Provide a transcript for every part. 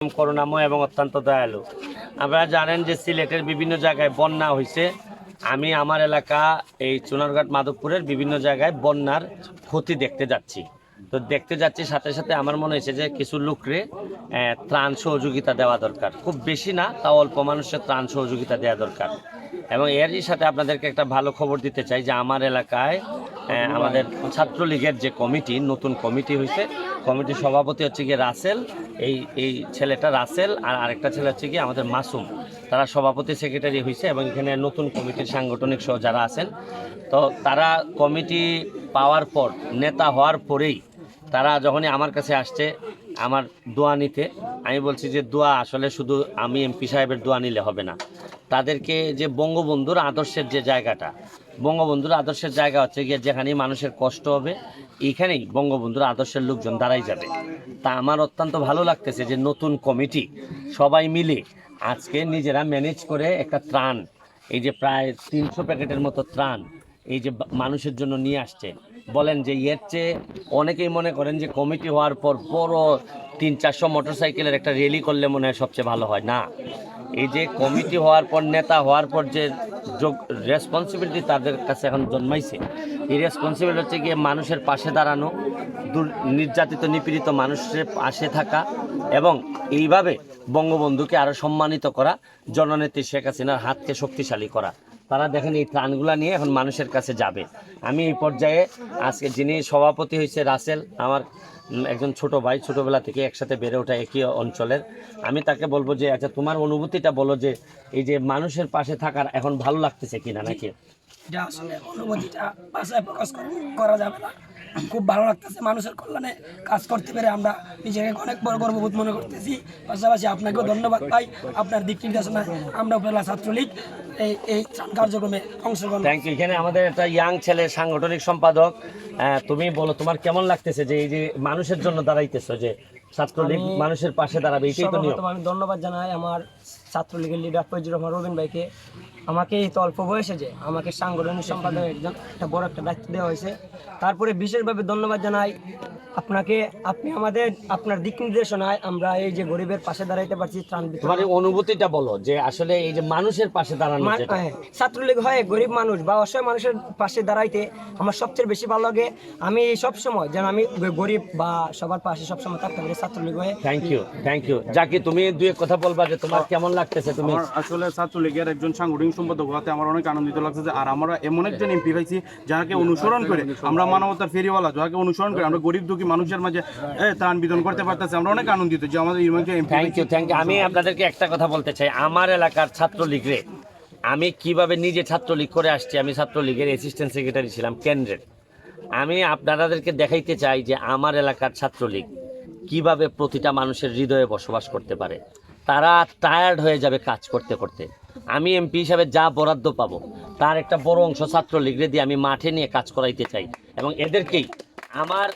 করুণাময় এবং অত্যন্ত দয়ালু। আপনারা জানেন যে সিলেটের বিভিন্ন জায়গায় বন্যা হয়েছে আমি আমার এলাকা এই চুনারঘাট মাধবপুরের বিভিন্ন জায়গায় বন্যার ক্ষতি দেখতে যাচ্ছি। তো দেখতে যাচ্ছি সাথে সাথে আমার মনে হয়েছে যে কিছু লোকরে ত্রাণ সহযোগিতা দেওয়া দরকার। খুব বেশি না, তাও অল্প মানুষের ত্রাণ সহযোগিতা দেওয়া দরকার। এবং এরই সাথে আপনাদেরকে একটা ভালো খবর দিতে চাই যে আমার এলাকায় আমাদের ছাত্রলীগের যে কমিটি নতুন কমিটি হয়েছে কমিটির সভাপতি হচ্ছে গিয়ে রাসেল এই এই ছেলেটা রাসেল আর আরেকটা ছেলে হচ্ছে গিয়ে আমাদের মাসুম। তারা সভাপতি সেক্রেটারি হয়েছে এবং এখানে নতুন কমিটির সাংগঠনিক সহ যারা আছেন। তো তারা কমিটি পাওয়ার পর নেতা হওয়ার পরেই তারা যখনই আমার কাছে আসছে আমার দোয়া নিতে আমি বলছি যে দোয়া আসলে শুধু আমি এমপি সাহেবের দোয়া নিলে হবে না। তাদেরকে যে বঙ্গবন্ধুর আদর্শের যে জায়গাটা বঙ্গবন্ধুর আদর্শের জায়গা হচ্ছে গিয়ে যেখানেই মানুষের কষ্ট হবে, এখানেই বঙ্গবন্ধুর আদর্শের লোকজন দাঁড়াই যাবে। তা আমার অত্যন্ত ভালো লাগতেছে যে নতুন কমিটি সবাই মিলে আজকে নিজেরা ম্যানেজ করে একটা ত্রাণ, এই যে প্রায় তিনশো প্যাকেটের মতো ত্রাণ এই যে মানুষের জন্য নিয়ে আসছে। বলেন যে এর চেয়ে অনেকেই মনে করেন যে কমিটি হওয়ার পর বড় তিন চারশো মোটরসাইকেলের একটা র্যালি করলে মনে হয় সবচেয়ে ভালো হয়। না এই যে কমিটি হওয়ার পর, নেতা হওয়ার পর যে যোগ রেসপন্সিবিলিটি তাদের কাছে এখন জন্মাইছে, এই রেসপন্সিবিলিটি হচ্ছে গিয়ে মানুষের পাশে দাঁড়ানো নির্যাতিত, নিপীড়িত মানুষের পাশে থাকা এবং এইভাবে বঙ্গবন্ধুকে আরও সম্মানিত করা, জননেত্রী শেখ হাসিনার হাতকে শক্তিশালী করা। তারা দেখেন এই ত্রাণগুলা নিয়ে এখন মানুষের কাছে যাবে। আমি এই পর্যায়ে আজকে যিনি সভাপতি হয়েছে রাসেল, আমার একজন ছোট ভাই, ছোটবেলা থেকে একসাথে বেড়ে ওঠা একই অঞ্চলের, আমি তাকে বলব যে আচ্ছা তোমার অনুভূতিটা বলো যে, এই যে মানুষের পাশে থাকার এখন ভালো লাগতেছে কিনা নাকি? এটা আসলে অনুভূতিটা প্রকাশ করা যাবে না। খুব ভালো লাগতেছে মানুষের কল্যাণে কাজ করতে পেরে আমরা নিজেকে অনেক বড় গর্ববোধ মনে করতেছি। পাশাপাশি আপনাকেও ধন্যবাদ পাই আপনার দিক নির্দেশনায় আমরা উপজেলা ছাত্রলীগ এই এই ত্রাণ কার্যক্রমে অংশগ্রহণ থ্যাংক ইউ এখানে আমাদের একটা ইয়াং ছেলে সাংগঠনিক সম্পাদক আহ, তুমি বলো তোমার কেমন লাগতেছে যে এই যে মানুষের জন্য দাঁড়াইতেছো যে ছাত্রলীগ মানুষের পাশে দাঁড়াবে এটাই তো নিয়ম। আমি ধন্যবাদ জানাই আমার ছাত্রলীগের লিডার ফৈজুর রহমান রবিন ভাইকে। আমাকে এই তো অল্প বয়সে যে আমাকে সাংগঠনিক সম্পাদক একজন একটা বড় একটা দায়িত্ব দেওয়া হয়েছে। তারপরে বিশেষভাবে ধন্যবাদ জানাই আপনাকে আপনি আমাদের আপনার দিক নির্দেশনায় আমরা এই যে গরিবের পাশে দাঁড়াইতে পারছি ত্রাণ তোমার অনুভূতিটা বলো যে আসলে এই যে মানুষের পাশে দাঁড়ানো হ্যাঁ, ছাত্রলীগ হয় গরিব মানুষ বা অসহায় মানুষের পাশে দাঁড়াইতে আমার সবচেয়ে বেশি ভালো লাগে। আমি সব সময় যেন আমি গরিব বা সবার পাশে সবসময় থাকতে পারি ছাত্রলীগ হয়ে। থ্যাংক ইউ থ্যাংক ইউ যাকে তুমি দুই এক কথা বলবা যে তোমার কেমন লাগতেছে তুমি? আসলে ছাত্রলীগের একজন সাংগঠনিক সম্পাদক হওয়াতে আমার অনেক আনন্দিত লাগছে যে আর আমরা এমন একজন এমপি পাইছি যাকে অনুসরণ করে আমরা মানবতার ফেরিওয়ালা যাকে অনুসরণ করে আমরা গরিব দুঃখী মানুষের মাঝে ত্রাণ বিতরণ করতে পারতেছি। আমরা অনেক আনন্দিত যে আমাদের ইরমানকে MP thank you thank you আমি আপনাদেরকে একটা কথা বলতে চাই। আমার এলাকার ছাত্রলীগরে আমি কীভাবে নিজে ছাত্রলীগ করে আসছি? আমি ছাত্রলীগের অ্যাসিস্ট্যান্ট সেক্রেটারি ছিলাম কেন্দ্রের আমি আপনাদেরকে দেখাইতে চাই যে আমার এলাকার ছাত্রলীগ কীভাবে প্রতিটা মানুষের হৃদয়ে বসবাস করতে পারে। তারা টায়ার্ড হয়ে যাবে কাজ করতে করতে। আমি এমপি হিসাবে যা বরাদ্দ পাবো, তার একটা বড় অংশ ছাত্রলীগরে দিয়ে আমি মাঠে নিয়ে কাজ করাইতে চাই। এবং এদেরকেই আমার,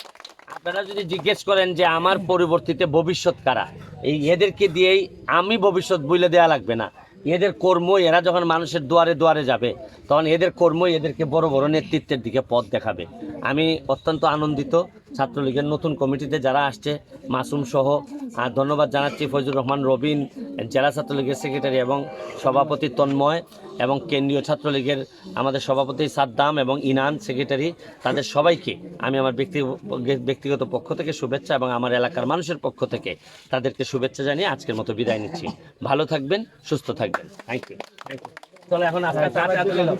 আপনারা যদি জিজ্ঞেস করেন যে আমার পরিবর্তিতে ভবিষ্যৎ কারা, এই এদেরকে দিয়েই আমি ভবিষ্যৎ বলে দেওয়া লাগবে না। এদের কর্ম, এরা যখন মানুষের দুয়ারে দুয়ারে যাবে, তখন এদের কর্মই এদেরকে বড় বড় নেতৃত্বের দিকে পথ দেখাবে। আমি অত্যন্ত আনন্দিত ছাত্রলীগের নতুন কমিটিতে যারা আসছে মাসুম সহ আর ধন্যবাদ জানাচ্ছি ফজলুর রহমান রবিন জেলা ছাত্রলীগের সেক্রেটারি এবং সভাপতি তন্ময় এবং কেন্দ্রীয় ছাত্রলীগের আমাদের সভাপতি সাদ্দাম এবং ইনান সেক্রেটারি তাদের সবাইকে আমি আমার ব্যক্তি ব্যক্তিগত পক্ষ থেকে শুভেচ্ছা এবং আমার এলাকার মানুষের পক্ষ থেকে তাদেরকে শুভেচ্ছা জানিয়ে আজকের মতো বিদায় নিচ্ছি। ভালো থাকবেন সুস্থ থাকবেন। থ্যাংক ইউ থ্যাংক ইউ চলো এখন আস্তে আস্তে লও।